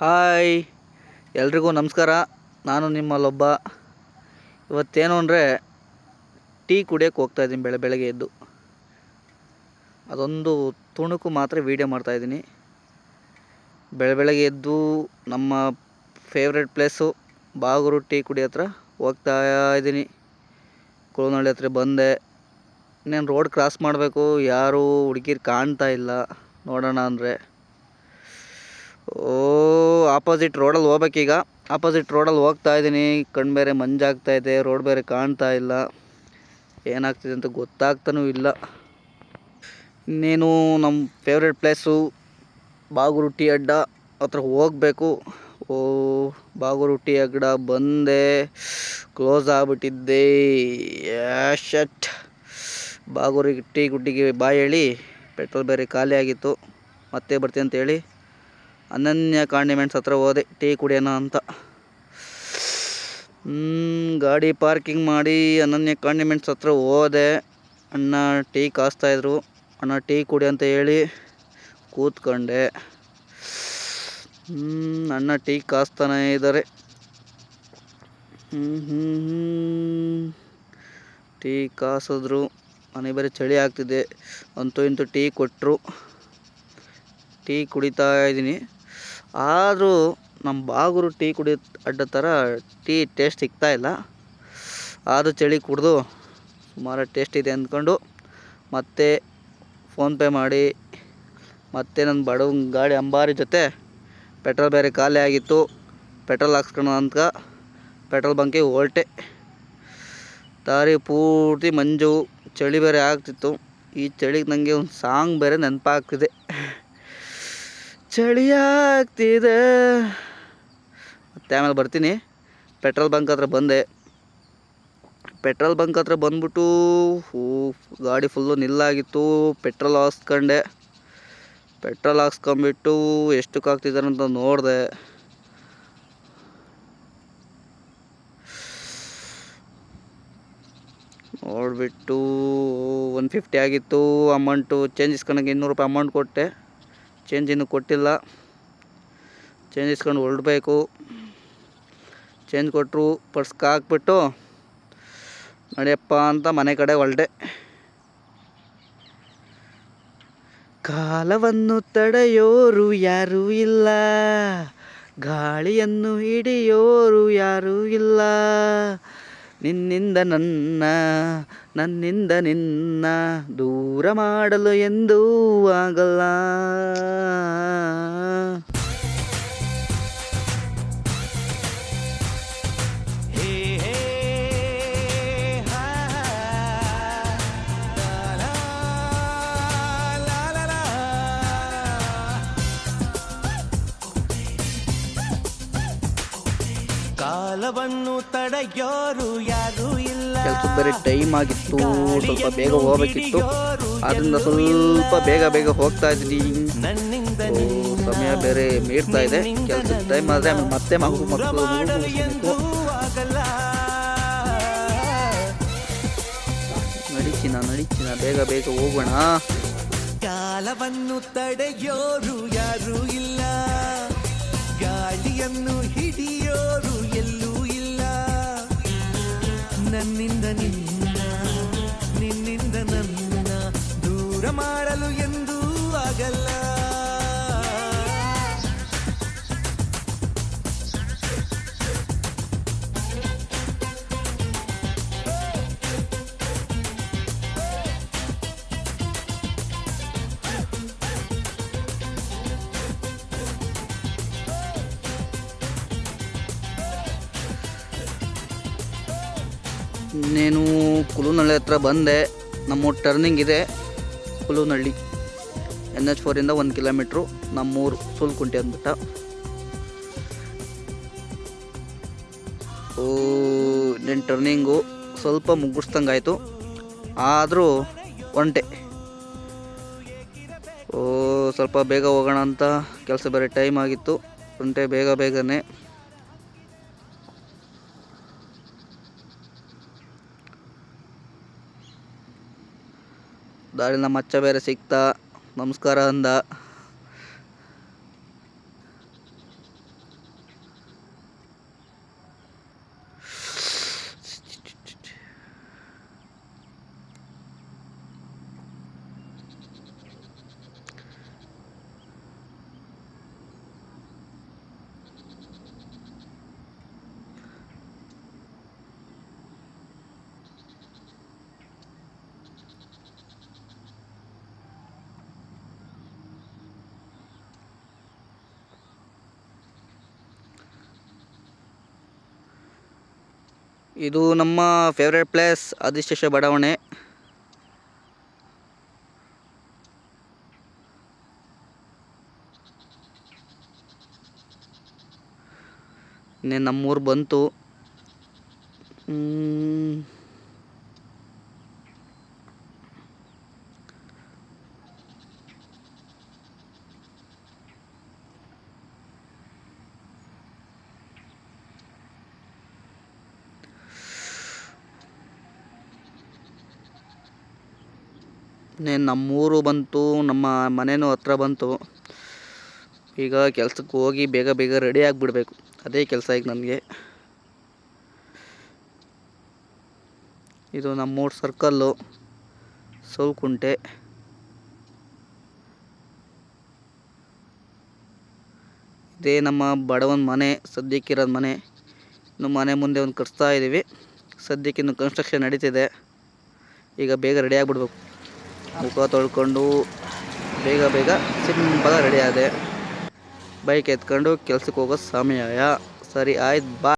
Hi. ಎಲ್ರಿಗೂ ನಮಸ್ಕಾರ. ನಾನು ನಿಮ್ಮಲ್ಲೊಬ್ಬ. ಇವತ್ತೇನು ಅಂದರೆ ಟೀ ಕುಡಿಯೋಕ್ಕೆ ಹೋಗ್ತಾಯಿದ್ದೀನಿ ಬೆಳೆ, ಬೆಳಗ್ಗೆ ಎದ್ದು. ಅದೊಂದು ತುಣುಕು ಮಾತ್ರ ವೀಡಿಯೋ ಮಾಡ್ತಾಯಿದ್ದೀನಿ ಬೆಳೆ, ಬೆಳಗ್ಗೆ ಎದ್ದು ನಮ್ಮ ಫೇವ್ರೆಟ್ ಪ್ಲೇಸು ಬಾಗೂರು ಟೀ ಕುಡಿ ಹತ್ರ ಹೋಗ್ತಾ ಇದ್ದೀನಿ. ಕುಳನಹಳ್ಳಿ ಹತ್ರ ಬಂದೆ. ಇನ್ನೇನು ರೋಡ್ ಕ್ರಾಸ್ ಮಾಡಬೇಕು. ಯಾರೂ ಹುಡುಗಿರು ಕಾಣ್ತಾ ಇಲ್ಲ. ನೋಡೋಣ ಅಂದರೆ. ಓ ಆಪೋಸಿಟ್ ರೋಡಲ್ಲಿ ಹೋಗ್ಬೇಕೀಗ ಆಪೋಸಿಟ್ ರೋಡಲ್ಲಿ ಹೋಗ್ತಾ ಇದ್ದೀನಿ. ಕಣ್ಣು ಬೇರೆ ಮಂಜಾಗ್ತಾ ಇದೆ. ರೋಡ್ ಬೇರೆ ಕಾಣ್ತಾ ಇಲ್ಲ. ಏನಾಗ್ತಿದೆ ಅಂತ ಗೊತ್ತಾಗ್ತಾನೂ ಇಲ್ಲ. ಇನ್ನೇನು ನಮ್ಮ ಫೇವ್ರೆಟ್ ಪ್ಲೇಸು ಬಾಗೂರು ಟೀ ಅಡ್ಡ ಹತ್ರ ಹೋಗಬೇಕು. ಓ ಬಾಗೂರು ಅಡ್ಡ ಬಂದೆ ಕ್ಲೋಸ್ ಆಗಿಬಿಟ್ಟಿದ್ದೆ. ಶಟ್ ಬಾಗೂರಿಗೆ ಟೀ ಗುಡ್ಡಿಗೆ ಬಾಯಿ ಹೇಳಿ. ಪೆಟ್ರೋಲ್ ಬೇರೆ ಖಾಲಿ ಆಗಿತ್ತು. ಮತ್ತೆ ಬರ್ತೀನಿ ಅಂತ ಹೇಳಿ. ಅನನ್ಯ ಕಾಂಡಿಮೆಂಟ್ಸ್ ಹತ್ರ ಹೋದೆ, ಟೀ ಕುಡಿಯೋಣ ಅಂತ. ಗಾಡಿ ಪಾರ್ಕಿಂಗ್ ಮಾಡಿ ಅನನ್ಯ ಕಾಂಡಿಮೆಂಟ್ಸ್ ಹತ್ರ ಹೋದೆ. ಅಣ್ಣ ಟೀ ಕಾಸ್ತಾಯಿದ್ರು ಅಣ್ಣ ಟೀ ಕುಡಿ ಅಂತ ಹೇಳಿ ಕೂತ್ಕೊಂಡೆ. ಅಣ್ಣ ಟೀ ಕಾಸ್ತಾನೆ ಇದ್ದಾರೆ. ಟೀ ಕಾಸಿದ್ರು. ಮನೆ ಬೇರೆ ಚಳಿ ಆಗ್ತಿದೆ. ಅಂತೂ ಇಂತೂ ಟೀ ಕೊಟ್ಟರು ಟೀ ಕುಡಿತಾ ಇದ್ದೀನಿ. ಆದರೂ ನಮ್ಮ ಬಾಗೂರು ಟೀ ಕುಡಿಯೋ ಅಡ್ಡ ಥರ ಟೀ ಟೇಸ್ಟ್ ಸಿಗ್ತಾಯಿಲ್ಲ ಆದರೂ ಚಳಿ ಕುಡಿದು ಸುಮಾರು ಟೇಸ್ಟ್ ಇದೆ ಅಂದ್ಕೊಂಡು ಮತ್ತೆ ಫೋನ್ಪೇ ಮಾಡಿ ಮತ್ತೆ ನನ್ನ ಬಡವ ಗಾಡಿ ಅಂಬಾರಿ ಜೊತೆ ಪೆಟ್ರೋಲ್ ಬೇರೆ ಖಾಲಿ ಆಗಿತ್ತು. ಪೆಟ್ರೋಲ್ ಹಾಕ್ಸ್ಕೊಳೋ ಅಂತ ಪೆಟ್ರೋಲ್ ಬಂಕಿಗೆ ಹೊರಟೆ. ದಾರಿ ಪೂರ್ತಿ ಮಂಜು, ಚಳಿ ಬೇರೆ ಆಗ್ತಿತ್ತು. ಈ ಚಳಿಗೆ ನನಗೆ ಒಂದು ಸಾಂಗ್ ಬೇರೆ ನೆನಪಾಗ್ತಿದೆ. ಚಳಿ ಆಗ್ತಿದೆ ಮತ್ತೆ ಆಮೇಲೆ ಬರ್ತೀನಿ. ಪೆಟ್ರೋಲ್ ಬಂಕ್ ಹತ್ರ ಬಂದೆ. ಪೆಟ್ರೋಲ್ ಬಂಕ್ ಹತ್ರ ಬಂದ್ಬಿಟ್ಟು, ಹೂ, ಗಾಡಿ ಫುಲ್ಲು ನಿಲ್ಲಾಗಿತ್ತು. ಪೆಟ್ರೋಲ್ ಹಾಕ್ಸ್ಕೊಂಡೆ ಪೆಟ್ರೋಲ್ ಹಾಕ್ಸ್ಕೊಂಬಿಟ್ಟು ಎಷ್ಟಕ್ಕೆ ಹಾಕ್ತಿದ್ದಾರೆ ಅಂತ ನೋಡಿದೆ. ನೋಡಿಬಿಟ್ಟು ಒನ್ ಫಿಫ್ಟಿ ಆಗಿತ್ತು. ಅಮೌಂಟು ಚೇಂಜ್ ಇಸ್ಕೊಳಕ್ಕೆ ಇನ್ನೂರು ರೂಪಾಯಿ ಅಮೌಂಟ್ ಕೊಟ್ಟೆ. ಚೇಂಜ್ ಇನ್ನೂ ಕೊಟ್ಟಿಲ್ಲ. ಚೇಂಜ್ ಇಸ್ಕೊಂಡು ಹೊರಡ್ಬೇಕು. ಚೇಂಜ್ ಕೊಟ್ಟರು ಪರ್ಸ್ಗೆ ಹಾಕ್ಬಿಟ್ಟು ನಡೆಯಪ್ಪ ಅಂತ ಮನೆ ಕಡೆ ಹೊರಡೆ ಕಾಲವನ್ನು ತಡೆಯೋರು ಯಾರೂ ಇಲ್ಲ. ಗಾಳಿಯನ್ನು ಹಿಡಿಯೋರು ಯಾರೂ ಇಲ್ಲ. ನಿನ್ನಿಂದ ನನ್ನ ನನ್ನಿಂದ ನಿನ್ನ ದೂರ ಮಾಡಲು ಎಂದೂ ಆಗಲ್ಲ. ಕಾಲವನ್ನು ತಡೆಯೋರು ಯಾರು ಇಲ್ಲ. ಕೆಲ್ಸಕ್ಕೆ ಬೇರೆ ಟೈಮ್ ಆಗಿತ್ತು ಸ್ವಲ್ಪ ಬೇಗ ಹೋಗ್ಬೇಕಿತ್ತು. ಅದರಿಂದ ಸ್ವಲ್ಪ ಬೇಗ ಬೇಗ ಹೋಗ್ತಾ ಇದ್ದೀನಿ. ಸಮಯ ಬೇರೆ ಮೀರ್ತಾ ಇದೆ. ಕೆಲಸ ಟೈಮ್ ಆದರೆ ಆಮೇಲೆ ಮತ್ತೆ ಮಗು ಮಕ್ಕಳು ನಡಿಚಿನ ನಡಿಚಿನ ಬೇಗ ಬೇಗ ಹೋಗೋಣ. ಕಾಲವನ್ನು ತಡೆಯೋರು ಯಾರು ಇಲ್ಲ. ಗಾಳಿಯನ್ನು ಹಿಡಿಯೋರು ಎಲ್ಲೂ ಇಲ್ಲ. ನನ್ನಿಂದ ನಿನ್ನ ನಿನ್ನಿಂದ ನನ್ನ ದೂರ ಮಾಡಲು ಎಂದೂ ಆಗಲ್ಲ. ಇನ್ನೇನು ಕುಲುನಳ್ಳಿ ಹತ್ರ ಬಂದೆ. ನಮ್ಮ ಟರ್ನಿಂಗ್ ಇದೆ. ಕುಲುನಳ್ಳಿ. ಎನ್ ಎಚ್ ಫೋರಿಂದ ಒಂದು ಕಿಲೋಮೀಟ್ರು ನಮ್ಮೂರು ಸೂಲ್ಕುಂಟೆ ಅಂದ್ಬಿಟ್ಟ. ಓ ಟರ್ನಿಂಗು ಸ್ವಲ್ಪ ಮುಗಿಸ್ದಂಗಾಯಿತು. ಆದರೂ ಒಂಟೆ. ಓ, ಸ್ವಲ್ಪ ಬೇಗ ಹೋಗೋಣ ಅಂತ. ಕೆಲಸ ಬೇರೆ ಟೈಮ್ ಆಗಿತ್ತು. ಒಂಟೆ ಬೇಗ ಬೇಗನೆ. ದಾರಿ ನಮ್ಮ ಅಚ್ಚ ಬೇರೆ ಸಿಕ್ತ ನಮಸ್ಕಾರ ಅಂದ. ಇದು ನಮ್ಮ ಫೇವ್ರೆಟ್ ಪ್ಲೇಸ್ ಆದಿಶೇಷ ಬಡಾವಣೆ. ನಮ್ಮೂರು ಬಂತು. ಇನ್ನೇನು ನಮ್ಮೂರು ಬಂತು, ನಮ್ಮ ಮನೆಯೂ ಹತ್ರ ಬಂತು. ಈಗ ಕೆಲ್ಸಕ್ಕೆ ಹೋಗಿ ಬೇಗ ಬೇಗ ರೆಡಿ ಆಗಿಬಿಡ್ಬೇಕು. ಅದೇ ಕೆಲಸ ಈಗ ನನಗೆ. ಇದು ನಮ್ಮೂರು ಸರ್ಕಲ್ಲು ಸೌಕುಂಟೆ ಇದೇ ನಮ್ಮ ಬಡವನ ಮನೆ ಸದ್ಯಕ್ಕಿರೋದು ಮನೆ. ಇನ್ನು ಮನೆ ಮುಂದೆ ಒಂದು ಕಟ್ಸ್ತಾ ಇದ್ದೀವಿ ಸದ್ಯಕ್ಕೆ ಇನ್ನು ಕನ್ಸ್ಟ್ರಕ್ಷನ್ ನಡೀತಿದೆ. ಈಗ ಬೇಗ ರೆಡಿ ಆಗಿಬಿಡ್ಬೇಕು. ಮುಖ ತೊಳ್ಕೊಂಡು ಬೇಗ ಬೇಗ ಸಿಂಪಲಾಗಿ ರೆಡಿ ಆದೆ. ಬೈಕ್ ಎತ್ಕೊಂಡು ಕೆಲ್ಸಕ್ಕೆ ಹೋಗೋ ಸಮಯ ಸರಿ, ಆಯ್ತು ಬಾ